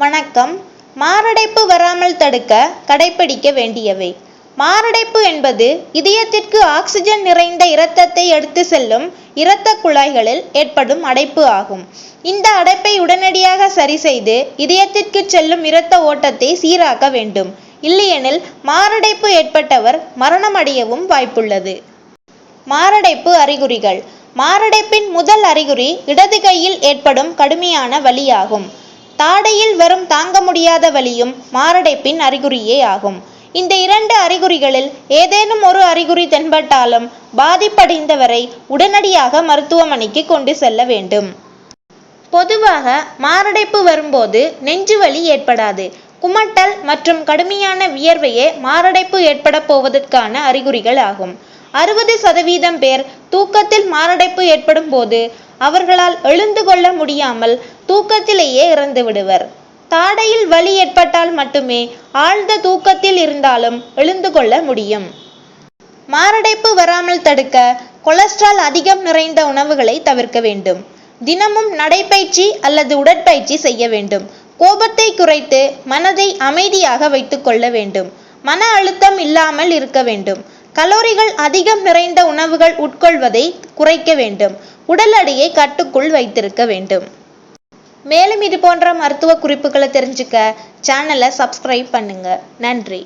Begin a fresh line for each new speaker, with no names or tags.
வணக்கம். மாரடைப்பு வராமல் தடுக்க கடைப்பிடிக்க வேண்டியவை. மாரடைப்பு என்பது இதயத்திற்கு ஆக்சிஜன் நிறைந்த இரத்தத்தை எடுத்து செல்லும் இரத்த குழாய்களில் ஏற்படும் அடைப்பு ஆகும். இந்த அடைப்பை உடனடியாக சரி செய்து இதயத்திற்கு செல்லும் இரத்த ஓட்டத்தை சீராக்க வேண்டும். இல்லையெனில் மாரடைப்பு ஏற்பட்டவர் மரணமடையவும் வாய்ப்புள்ளது. மாரடைப்பு அறிகுறிகள். மாரடைப்பின் முதல் அறிகுறி இடது கையில் ஏற்படும் கடுமையான வலியாகும் தாடையில் வரும் தாங்க முடியாத வலியும் மாரடைப்பின் அறிகுறியே ஆகும். இந்த இரண்டு அறிகுறிகளில் ஏதேனும் ஒரு அறிகுறி தென்பட்டாலும் பாதிப்படைந்தவரை உடனடியாக மருத்துவமனைக்கு கொண்டு செல்ல வேண்டும். பொதுவாக மாரடைப்பு வரும்போது நெஞ்சுவலி ஏற்படாது. குமட்டல் மற்றும் கடுமையான வியர்வையே மாரடைப்பு ஏற்பட போவதற்கான அறிகுறிகள் ஆகும். அறுபது சதவீதம் பேர் தூக்கத்தில் மாரடைப்பு ஏற்படும் போது அவர்களால் எழுந்து கொள்ள முடியாமல் தூக்கத்திலேயே இறந்து விடுவர். தாடையில் வலி ஏற்பட்டால் மட்டுமே ஆழ்ந்த தூக்கத்தில் இருந்தாலும் எழுந்து கொள்ள முடியும். மாரடைப்பு வராமல் தடுக்க கொலஸ்ட்ரால் அதிகம் நிறைந்த உணவுகளை தவிர்க்க வேண்டும். தினமும் நடைப்பயிற்சி அல்லது உடற்பயிற்சி செய்ய வேண்டும். கோபத்தை குறைத்து மனதை அமைதியாக வைத்துக் கொள்ள வேண்டும். மன அழுத்தம் இல்லாமல் இருக்க வேண்டும். கலோரிகள் அதிகம் நிறைந்த உணவுகள் உட்கொள்வதை குறைக்க வேண்டும். உடல் எடையை கட்டுக்குள் வைத்திருக்க வேண்டும். மேலும் இது போன்ற மருத்துவ குறிப்புகளை தெரிஞ்சுக்க சேனலை சப்ஸ்கிரைப் பண்ணுங்க. நன்றி.